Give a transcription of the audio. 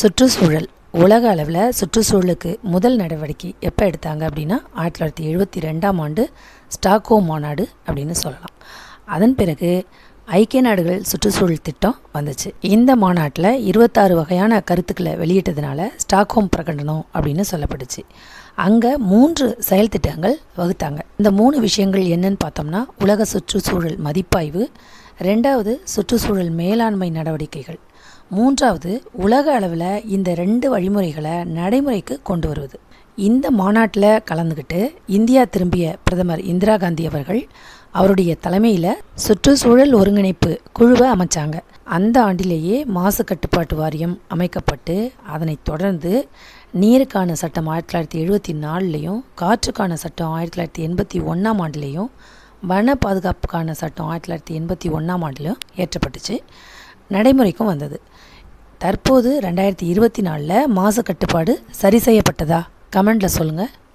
சுற்றுச்சூழல். உலக அளவில் சுற்றுச்சூழலுக்கு முதல் நடவடிக்கை எப்போ எடுத்தாங்க அப்படின்னா ஆயிரத்தி தொள்ளாயிரத்தி எழுபத்தி ரெண்டாம் ஆண்டு ஸ்டாக்ஹோம் மாநாடு அப்படின்னு சொல்லலாம். அதன் பிறகு ஐக்கிய நாடுகள் சுற்றுச்சூழல் திட்டம் வந்துச்சு. இந்த மாநாட்டில் இருபத்தாறு வகையான கருத்துக்களை வெளியிட்டதுனால ஸ்டாக்ஹோம் பிரகடனம் அப்படின்னு சொல்லப்பட்டுச்சு. அங்கே மூன்று செயல் திட்டங்கள் வகுத்தாங்க. இந்த மூணு விஷயங்கள் என்னன்னு பார்த்தோம்னா உலக சுற்றுச்சூழல் மதிப்பாய்வு ரெண்டாவது சுற்றுச்சூழல் மேலாண்மை நடவடிக்கைகள். மூன்றாவது உலக அளவில் இந்த ரெண்டு வழிமுறைகளை நடைமுறைக்கு கொண்டு வருவது. இந்த மாநாட்டில் கலந்துக்கிட்டு இந்தியா திரும்பிய பிரதமர் இந்திரா காந்தி அவர்கள் அவருடைய தலைமையில் சுற்றுச்சூழல் ஒருங்கிணைப்பு குழுவை அமைச்சாங்க. அந்த ஆண்டிலேயே மாசு கட்டுப்பாட்டு வாரியம் அமைக்கப்பட்டு அதனைத் தொடர்ந்து நீருக்கான சட்டம் ஆயிரத்தி தொள்ளாயிரத்தி எழுபத்தி நாலுலேயும் காற்றுக்கான சட்டம் ஆயிரத்தி தொள்ளாயிரத்தி எண்பத்தி ஒன்றாம் ஆண்டுலேயும் வன பாதுகாப்புக்கான சட்டம் ஆயிரத்தி தொள்ளாயிரத்தி எண்பத்தி ஒன்றாம் ஆண்டிலும் ஏற்றப்பட்டுச்சு நடைமுறைக்கும் வந்தது. தற்போது ரெண்டாயிரத்தி இருபத்தி நாலில் மாசு கட்டுப்பாடு சரி செய்யப்பட்டதா? கமெண்டில் சொல்லுங்கள்